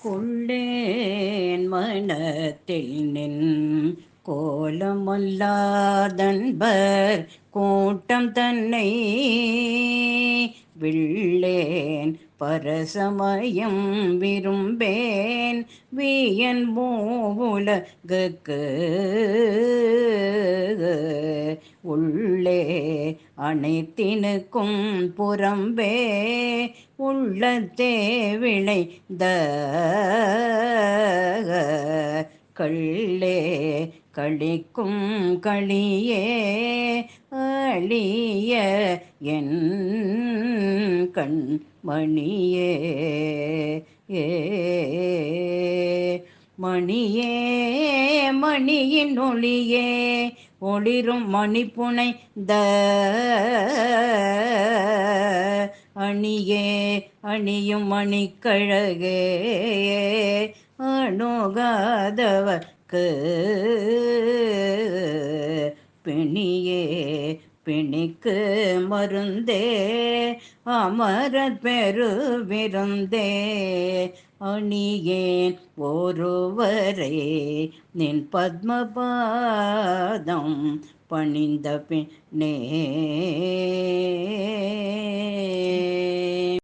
கொள்ளேன் மனத்தில் நின் கோலமல்லாதன்பர் கூட்டம் தன்னை விள்ளேன் பரசமயம் விரும்பேன் வியன் மூவுலகுக்கு அனைத்தினுக்கும் புறம்பே உள்ளத்தே விளைந்த கள்ளே கழிக்கும் களியே அழிய என் கண் மணியே ஏ மணியே மணியின் ஒளியே ஒளிரும் மணிப்புனை த அணியே அணியும் மணிக்கழகே அணுகாதவர்க்கு பிணியே பிணிக்கு மருந்தே அமரர் பெருவிருந்தே அணியேன் ஒருவரே நின் பத்மபாதம் பணிந்த பின்னே